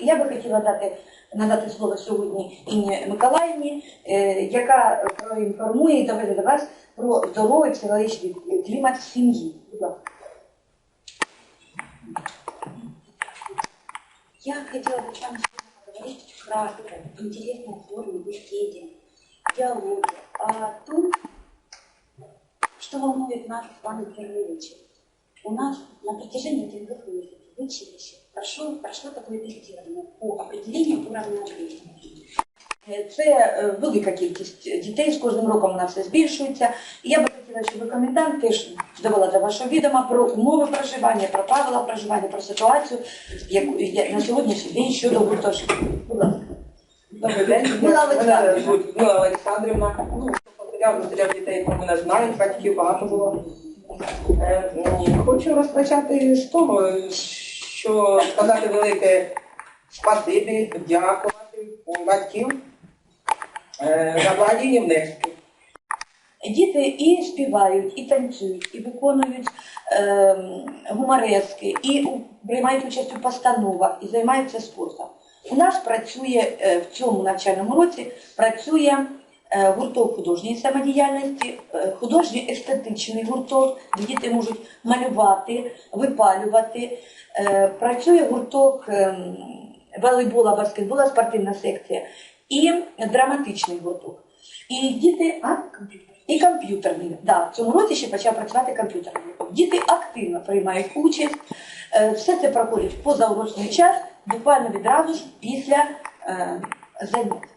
Я би хотіла дати надати слово сьогодні Інні Миколаївні, е, яка проінформує і доведе до вас про здоровий психологічний клімат в сім'ї. Будь ласка. Я хотела бы с вами поговорить кратко, в интересной форме, беседе, диалоге о том, что волнует нас с вами в первую очередь. У нас на протяжении этих двух месяцев в училище прошло, прошло такое тестирование по определению уровня ответственности. Це е, велика кількість дітей, з кожним роком вона все збільшується. І я би хотіла, щоб комендант теж довела до вашого відома про умови проживання, про правила проживання, про ситуацію яку я- на сьогоднішній день щодо гуртожитків. Будь ласка. Добрий день, Людмила Олександрівна. Ну, матеріал матеріал дітей про мене знають, батьків багато було. Е, Хочу розпочати з того, що сказати велике спасибі, дякувати батьків е, за благодійні внески. Діти і співають, і танцюють, і виконують ем, гуморески, і приймають участь у постановах, і займаються спортом. У нас працює е, в цьому навчальному році працює е, гурток художньої самодіяльності, е, художньо естетичний гурток, де діти можуть малювати, випалювати. Е, Працює гурток ем, волейбола, баскетбола, спортивна секція і драматичний гурток. І діти, а? І комп'ютерний. Да, в цьому році ще почав працювати комп'ютерний. гурток. Діти активно приймають участь. Е, Все це проходить позаурочний час, буквально відразу ж після е, занять.